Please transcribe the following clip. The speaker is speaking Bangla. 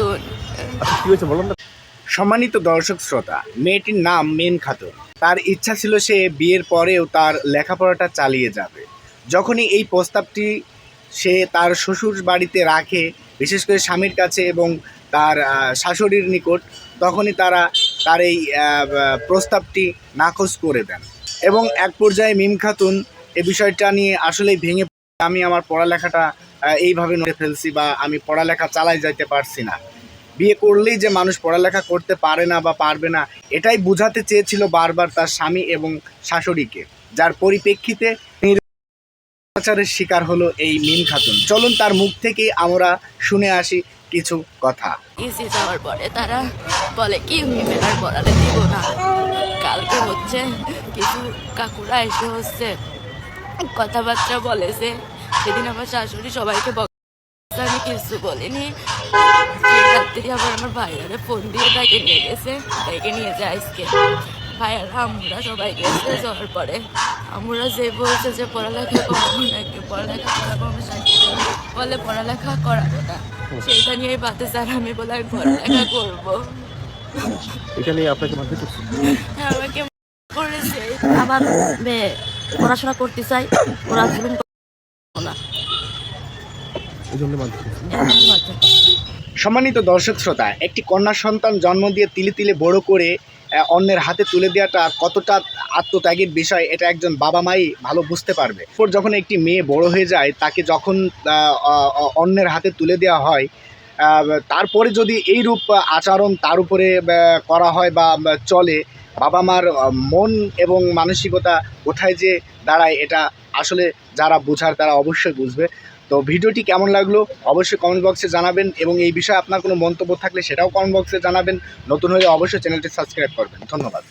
খাতুন। কি হয়েছে বলুন সম্মানিত দর্শক শ্রোতা মেয়েটির নাম মেন খাতুন। তার ইচ্ছা ছিল সে বিয়ের পরেও তার লেখাপড়াটা চালিয়ে যাবে। যখনই এই প্রস্তাবটি সে তার শ্বশুর বাড়িতে রাখে বিশেষ করে স্বামীর কাছে এবং তার শাশুড়ির নিকট তখনই তারা তার এই প্রস্তাবটি নাকচ করে দেন। এবং এক পর্যায়ে মিম খাতুন এ বিষয়টা নিয়ে আসলেই ভেঙে পড়ে, আমি আমার পড়ালেখাটা এইভাবে নড়ে ফেলছি বা আমি পড়ালেখা চালাই যাইতে পারছি না। বিয়ে করলেই যে মানুষ পড়ালেখা করতে পারে না বা পারবে না, এটাই বোঝাতে চেয়েছিল বারবার তার স্বামী এবং শাশুড়িকে, যার পরিপ্রেক্ষিতে নির্বাচারের শিকার হলো এই মিম খাতুন। চলুন তার মুখ থেকে আমরা শুনে আসি কিছু কথা। তারা বলে, কি কালকে হচ্ছে কিছু কাকুরা এসে হচ্ছে কথাবার্তা বলেছে। সেদিন আমার শাশুড়ি সবাইকে আমি কিছু বলিনি। রাত্রি আবার আমার ভাইয়ারে ফোন দিয়ে তাকে নিয়ে গেছে। তাকে নিয়ে যায় আজকে। ভাইয়ারা আমরা সবাই গেছে যাওয়ার পরে। আমরা যে বলছে যে পড়ালেখা করাবো নাকি পড়ালেখা করাবো শাশুড়ি বলে পড়ালেখা করাবো না। সেইটা নিয়েই বাতে স্যার আমি বলে আমি পড়ালেখা করব। এটা নিয়ে আপনাকে মারতে করছে আমাকে করেছে। আমার পড়াশোনা করতে চাই ওরা জুলুম না। এই জন্য হচ্ছে। সম্মানিত দর্শক শ্রোতা, একটি কন্যা সন্তান জন্ম দিয়ে তিলে তিলে বড় করে অন্যের হাতে তুলে দেওয়াটা কতটা আত্মত্যাগের বিষয়, এটা একজন বাবা মাই ভালো বুঝতে পারবে। এরপর যখন একটি মেয়ে বড় হয়ে যায়, তাকে যখন অন্যের হাতে তুলে দেওয়া হয় তারপরে যদি এই রূপ আচরণ তার উপরে করা হয় বা চলে, বাবা মার মন এবং মানসিকতা কোথায় যে দাঁড়ায়, এটা আসলে যারা বোঝার তারা অবশ্যই বুঝবে। তো ভিডিওটি কেমন লাগল অবশ্যই কমেন্ট বক্সে জানাবেন এবং এই বিষয়ে আপনার কোনো মন্তব্য থাকলে সেটাও কমেন্ট বক্সে জানাবেন। নতুন হলে অবশ্যই চ্যানেলটি সাবস্ক্রাইব করবেন। ধন্যবাদ।